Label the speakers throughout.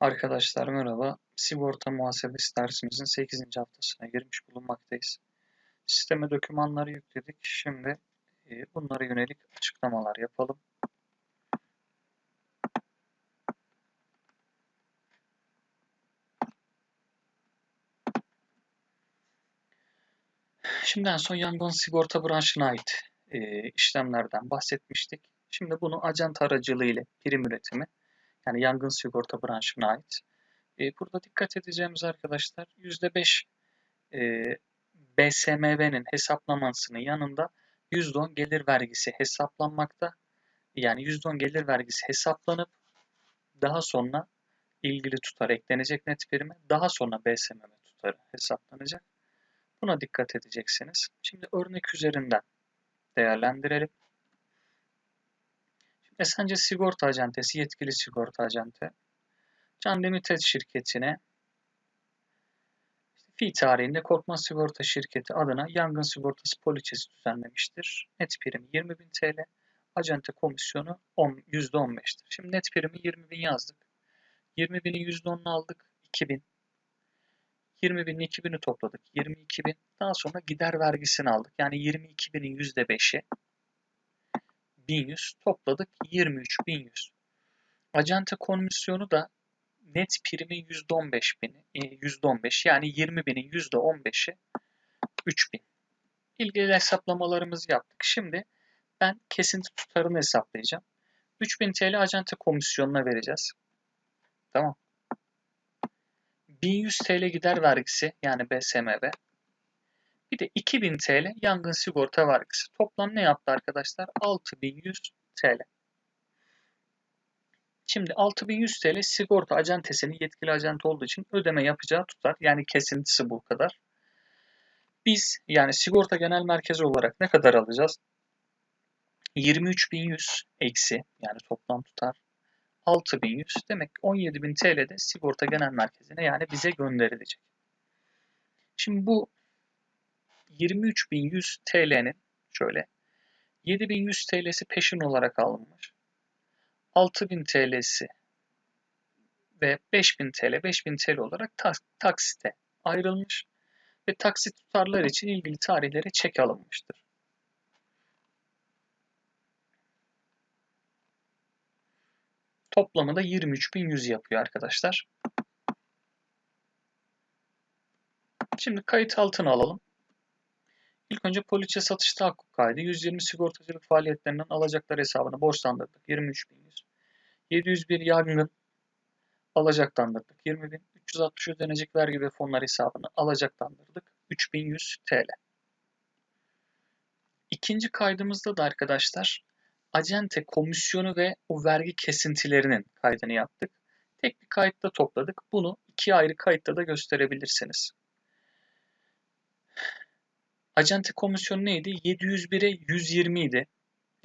Speaker 1: Arkadaşlar merhaba. Sigorta muhasebesi dersimizin 8. haftasına girmiş bulunmaktayız. Sisteme dokümanları yükledik. Şimdi e, bunlara yönelik açıklamalar yapalım. Şimdi en son yangın sigorta branşına ait e, işlemlerden bahsetmiştik. Şimdi bunu acent aracılığı ile prim üretimi yani yangın sigorta branşına ait. E, burada dikkat edeceğimiz arkadaşlar %5 e, BSMV'nin hesaplamasının yanında %10 gelir vergisi hesaplanmakta. Yani %10 gelir vergisi hesaplanıp daha sonra ilgili tutar eklenecek net prime. Daha sonra BSMV tutarı hesaplanacak. Buna dikkat edeceksiniz. Şimdi örnek üzerinden değerlendirelim. Esence Sigorta Acentesi, yetkili sigorta acente. Can Limited şirketine fi tarihinde Korkmaz Sigorta Şirketi adına yangın sigortası poliçesi düzenlemiştir. Net primi 20.000 TL, acente komisyonu %15'tir. Şimdi net primi 20.000 yazdık. 20.000'in %10'unu aldık, 2.000. 20.000'in 2.000'i topladık, 22.000. Daha sonra gider vergisini aldık. Yani 22.000'in %5'i 1100 topladık 23.100. Acente komisyonu da net primi %15 bin, %15 yani 20 binin %15'i 3000. İlgili hesaplamalarımızı yaptık. Şimdi ben kesinti tutarını hesaplayacağım. 3000 TL acente komisyonuna vereceğiz. Tamam. 1100 TL gider vergisi yani BSMV. Bir de 2000 TL yangın sigorta vergisi. Toplam ne yaptı arkadaşlar? 6100 TL. Şimdi 6100 TL sigorta acentesinin yetkili acente olduğu için ödeme yapacağı tutar. Yani kesintisi bu kadar. Biz yani sigorta genel merkezi olarak ne kadar alacağız? 23.100 eksi yani toplam tutar 6.100 demek 17.000 TL de sigorta genel merkezine yani bize gönderilecek. Şimdi bu 23.100 TL'nin şöyle 7.100 TL'si peşin olarak alınmış. 6.000 TL'si ve 5.000 TL, 5.000 TL olarak taksite ayrılmış ve taksit tutarlar için ilgili tarihlere çek alınmıştır. Toplamı da 23.100 yapıyor arkadaşlar. Şimdi kayıt altına alalım. İlk önce poliçe satış tahakkuk kaydı 120 sigortacılık faaliyetlerinden alacaklar hesabına borçlandırdık 23.100. 701 yangın alacaklandırdık 20.000. 360 ödenecek vergi ve fonlar hesabını alacaklandırdık 3100 TL. İkinci kaydımızda da arkadaşlar acente komisyonu ve o vergi kesintilerinin kaydını yaptık. Tek bir kayıtta topladık. Bunu iki ayrı kayıtta da gösterebilirsiniz. Acente komisyonu neydi? 701'e 120 idi.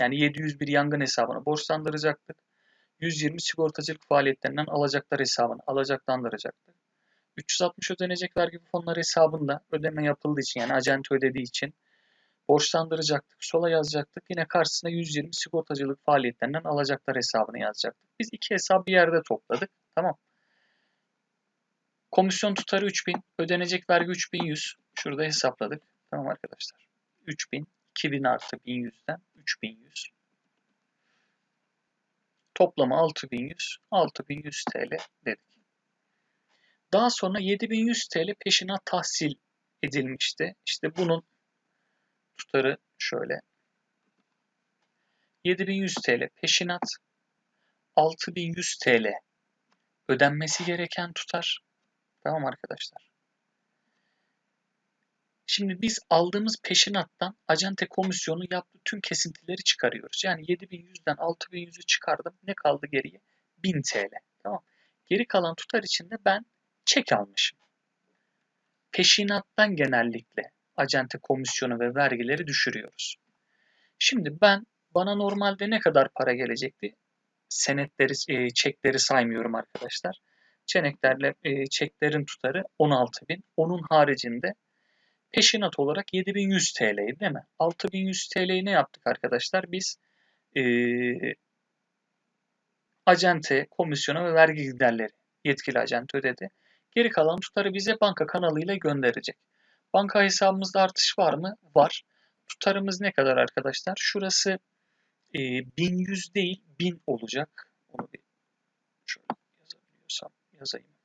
Speaker 1: Yani 701 yangın hesabını borçlandıracaktık. 120 sigortacılık faaliyetlerinden alacaklar hesabını alacaklandıracaktık. 360 ödenecek vergi fonları hesabında ödeme yapıldığı için yani acente ödediği için borçlandıracaktık. Sola yazacaktık. Yine karşısına 120 sigortacılık faaliyetlerinden alacaklar hesabını yazacaktık. Biz iki hesap bir yerde topladık. Tamam. Komisyon tutarı 3000, ödenecek vergi 3100. Şurada hesapladık. Tamam arkadaşlar. 3000, 2000 artı 1100'den 3100. Toplamı 6100, 6100 TL dedik. Daha sonra 7100 TL peşine tahsil edilmişti. İşte bunun tutarı şöyle. 7100 TL peşinat, 6100 TL ödenmesi gereken tutar. Tamam arkadaşlar. Şimdi biz aldığımız peşinattan acente komisyonu yaptığı tüm kesintileri çıkarıyoruz. Yani 7100'den 6100'ü çıkardım. Ne kaldı geriye? 1000 TL. Tamam. Geri kalan tutar içinde ben çek almışım. Peşinattan genellikle acente komisyonu ve vergileri düşürüyoruz. Şimdi ben bana normalde ne kadar para gelecekti? Senetleri, e, çekleri saymıyorum arkadaşlar. Çeneklerle e, çeklerin tutarı 16.000. Onun haricinde peşinat olarak 7100 TL'ydi değil mi? 6100 TL'yi ne yaptık arkadaşlar? Biz e, acente, komisyona ve vergi giderleri yetkili acent ödedi. Geri kalan tutarı bize banka kanalıyla gönderecek. Banka hesabımızda artış var mı? Var. Tutarımız ne kadar arkadaşlar? Şurası e, 1100 değil 1000 olacak. Onu bir şöyle yazabiliyorsam yazayım.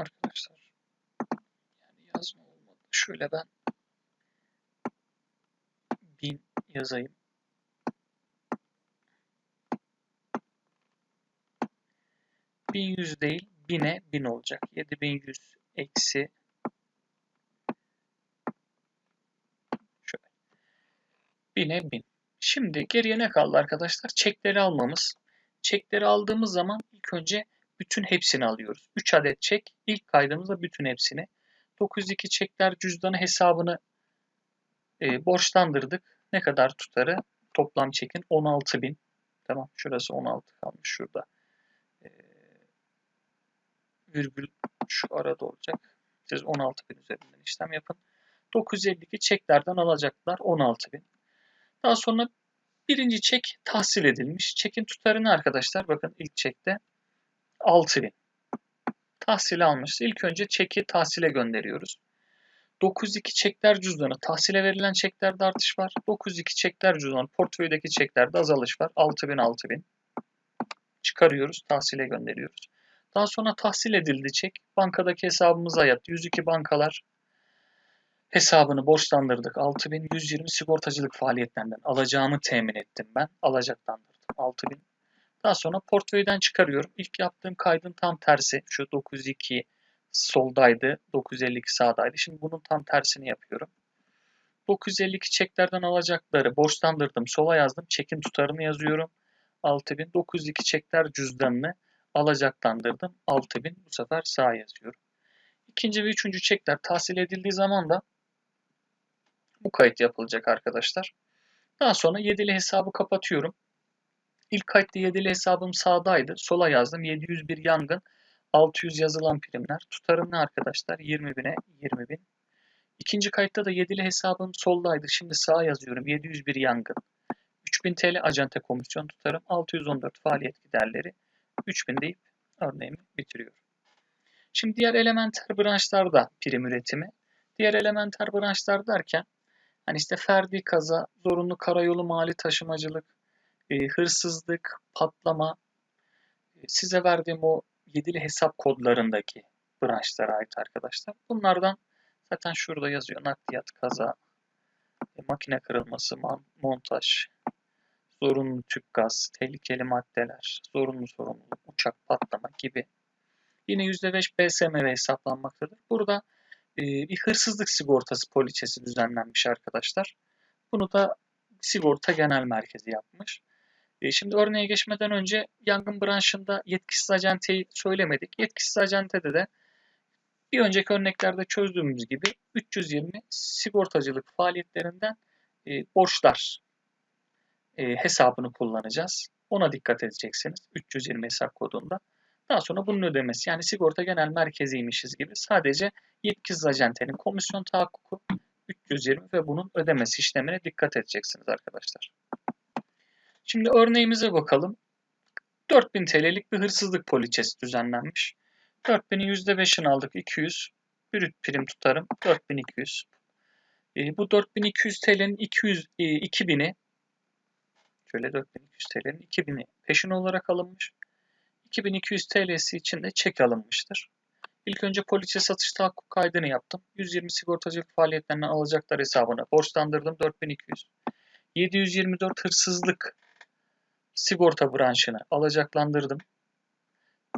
Speaker 1: Arkadaşlar yani yazma olmadı. Şöyle ben 1000 yazayım. bin yüz değil, bine bin olacak. 7100 eksi şöyle. Bine bin. Şimdi geriye ne kaldı arkadaşlar? Çekleri almamız. Çekleri aldığımız zaman ilk önce bütün hepsini alıyoruz. 3 adet çek. İlk kaydımızda bütün hepsini. 902 çekler cüzdanı hesabını e, borçlandırdık. Ne kadar tutarı? Toplam çekin 16.000. Tamam şurası 16 kalmış şurada. E, virgül şu arada olacak. Siz 16.000 üzerinden işlem yapın. 952 çeklerden alacaklar 16.000. Daha sonra birinci çek tahsil edilmiş. Çekin tutarını arkadaşlar bakın ilk çekte 6000. Tahsil almış. İlk önce çeki tahsile gönderiyoruz. 902 çekler cüzdanı. Tahsile verilen çeklerde artış var. 902 çekler cüzdanı. Portföydeki çeklerde azalış var. 6000 6000. Çıkarıyoruz. Tahsile gönderiyoruz. Daha sonra tahsil edildi çek. Bankadaki hesabımıza yattı. 102 bankalar hesabını borçlandırdık. 6120 sigortacılık faaliyetlerinden alacağımı temin ettim ben. Alacaklandırdım. 6000 daha sonra portföyden çıkarıyorum. İlk yaptığım kaydın tam tersi. Şu 902 soldaydı. 952 sağdaydı. Şimdi bunun tam tersini yapıyorum. 952 çeklerden alacakları borçlandırdım. Sola yazdım. Çekin tutarını yazıyorum. 6000. 902 çekler cüzdanını alacaklandırdım. 6000. Bu sefer sağa yazıyorum. İkinci ve üçüncü çekler tahsil edildiği zaman da bu kayıt yapılacak arkadaşlar. Daha sonra yedili hesabı kapatıyorum. İlk kayıtta yedili hesabım sağdaydı. Sola yazdım. 701 yangın. 600 yazılan primler. Tutarım ne arkadaşlar? 20 bine 20 bin. İkinci kayıtta da yedili hesabım soldaydı. Şimdi sağa yazıyorum. 701 yangın. 3000 TL acente komisyon tutarım. 614 faaliyet giderleri. 3000 deyip örneğimi bitiriyorum. Şimdi diğer elementer branşlarda prim üretimi. Diğer elementer branşlar derken hani işte ferdi kaza, zorunlu karayolu mali taşımacılık, e, hırsızlık, patlama, e, size verdiğim o yedili hesap kodlarındaki branşlara ait arkadaşlar. Bunlardan zaten şurada yazıyor nakliyat, kaza, e, makine kırılması, montaj, zorunlu tüp gaz, tehlikeli maddeler, zorunlu sorumluluk, uçak patlama gibi. Yine %5 BSMV hesaplanmaktadır. Burada e, bir hırsızlık sigortası poliçesi düzenlenmiş arkadaşlar. Bunu da sigorta genel merkezi yapmış. E, şimdi örneğe geçmeden önce yangın branşında yetkisiz acenteyi söylemedik. Yetkisiz acentede de bir önceki örneklerde çözdüğümüz gibi 320 sigortacılık faaliyetlerinden e, borçlar e, hesabını kullanacağız. Ona dikkat edeceksiniz 320 hesap kodunda. Daha sonra bunun ödemesi yani sigorta genel merkeziymişiz gibi sadece yetkisiz acentenin komisyon tahakkuku 320 ve bunun ödemesi işlemine dikkat edeceksiniz arkadaşlar. Şimdi örneğimize bakalım. 4000 TL'lik bir hırsızlık poliçesi düzenlenmiş. 4000'in %5'ini aldık 200. Brüt prim tutarım 4200. E, bu 4200 TL'nin 200 e, 2000'i şöyle 4200 TL'nin 2000'i peşin olarak alınmış. 2200 TL'si için de çek alınmıştır. İlk önce poliçe satış tahakkuk kaydını yaptım. 120 sigortacılık faaliyetlerinden alacaklar hesabına borçlandırdım 4200. 724 hırsızlık sigorta branşını alacaklandırdım.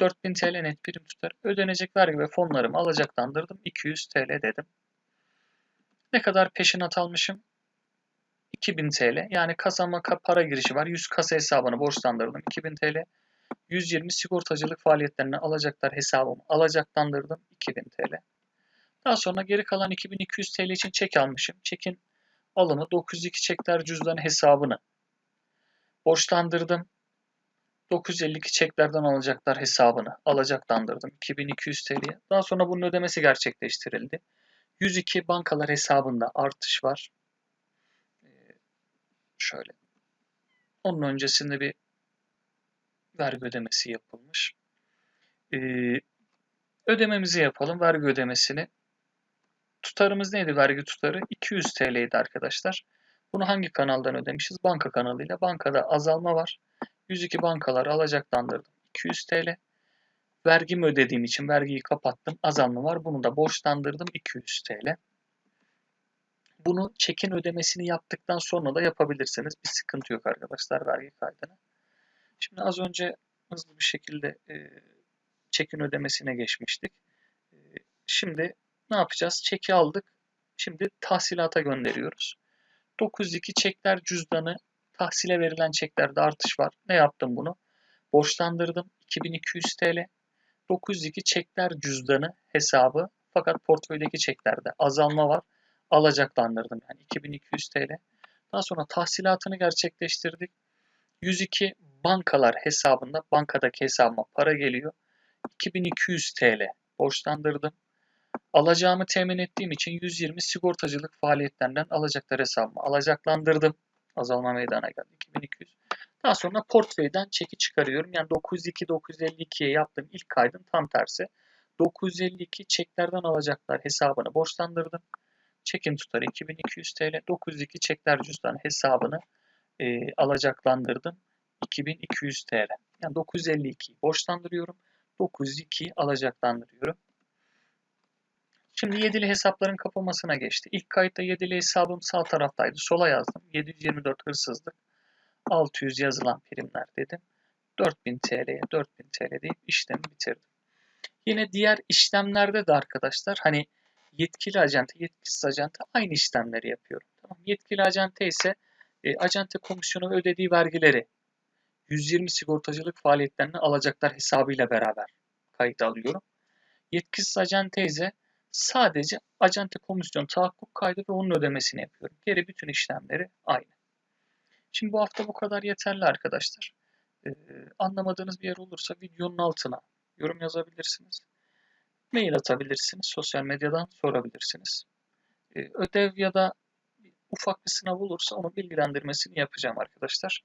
Speaker 1: 4000 TL net prim tutar. Ödenecek vergi ve fonlarımı alacaklandırdım. 200 TL dedim. Ne kadar peşinat almışım? 2000 TL. Yani kasama para girişi var. 100 kasa hesabını borçlandırdım. 2000 TL. 120 sigortacılık faaliyetlerini alacaklar hesabımı alacaklandırdım. 2000 TL. Daha sonra geri kalan 2200 TL için çek almışım. Çekin alımı 902 çekler cüzdanı hesabını borçlandırdım. 952 çeklerden alacaklar hesabını alacaklandırdım 2200 TL'ye. Daha sonra bunun ödemesi gerçekleştirildi. 102 bankalar hesabında artış var. Ee, şöyle. Onun öncesinde bir vergi ödemesi yapılmış. Ee, ödememizi yapalım. Vergi ödemesini. Tutarımız neydi vergi tutarı? 200 TL'ydi arkadaşlar. Bunu hangi kanaldan ödemişiz? Banka kanalıyla. Bankada azalma var. 102 bankalar alacaklandırdım. 200 TL. Vergimi ödediğim için vergiyi kapattım. Azalma var. Bunu da borçlandırdım. 200 TL. Bunu çekin ödemesini yaptıktan sonra da yapabilirsiniz. Bir sıkıntı yok arkadaşlar vergi kaydına. Şimdi az önce hızlı bir şekilde e, çekin ödemesine geçmiştik. E, şimdi ne yapacağız? Çeki aldık. Şimdi tahsilata gönderiyoruz. 902 çekler cüzdanı tahsile verilen çeklerde artış var. Ne yaptım bunu? Borçlandırdım 2200 TL. 902 çekler cüzdanı hesabı fakat portföydeki çeklerde azalma var. Alacaklandırdım yani 2200 TL. Daha sonra tahsilatını gerçekleştirdik. 102 bankalar hesabında bankadaki hesabıma para geliyor. 2200 TL borçlandırdım. Alacağımı temin ettiğim için 120 sigortacılık faaliyetlerinden alacaklar hesabıma alacaklandırdım. Azalma meydana geldi. 2200. Daha sonra portföyden çeki çıkarıyorum. Yani 902-952'ye yaptığım ilk kaydın tam tersi. 952 çeklerden alacaklar hesabını borçlandırdım. Çekin tutarı 2200 TL. 902 çekler cüzdan hesabını e, alacaklandırdım. 2200 TL. Yani 952'yi borçlandırıyorum. 902'yi alacaklandırıyorum. Şimdi yedili hesapların kapılmasına geçti. İlk kayıtta yedili hesabım sağ taraftaydı. Sola yazdım. 724 hırsızlık. 600 yazılan primler dedim. 4000 TL'ye 4000 TL deyip işlemi bitirdim. Yine diğer işlemlerde de arkadaşlar hani yetkili acente, yetkisiz acente aynı işlemleri yapıyorum. Tamam. Yetkili acente ise e, acente komisyonu ödediği vergileri 120 sigortacılık faaliyetlerini alacaklar hesabıyla beraber kayıt alıyorum. Yetkisiz acente ise sadece acente komisyon tahakkuk kaydı ve onun ödemesini yapıyorum. Geri bütün işlemleri aynı. Şimdi bu hafta bu kadar yeterli arkadaşlar. Ee, anlamadığınız bir yer olursa videonun altına yorum yazabilirsiniz. Mail atabilirsiniz. Sosyal medyadan sorabilirsiniz. Ee, ödev ya da ufak bir sınav olursa onun bilgilendirmesini yapacağım arkadaşlar.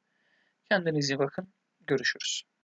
Speaker 1: Kendinize iyi bakın. Görüşürüz.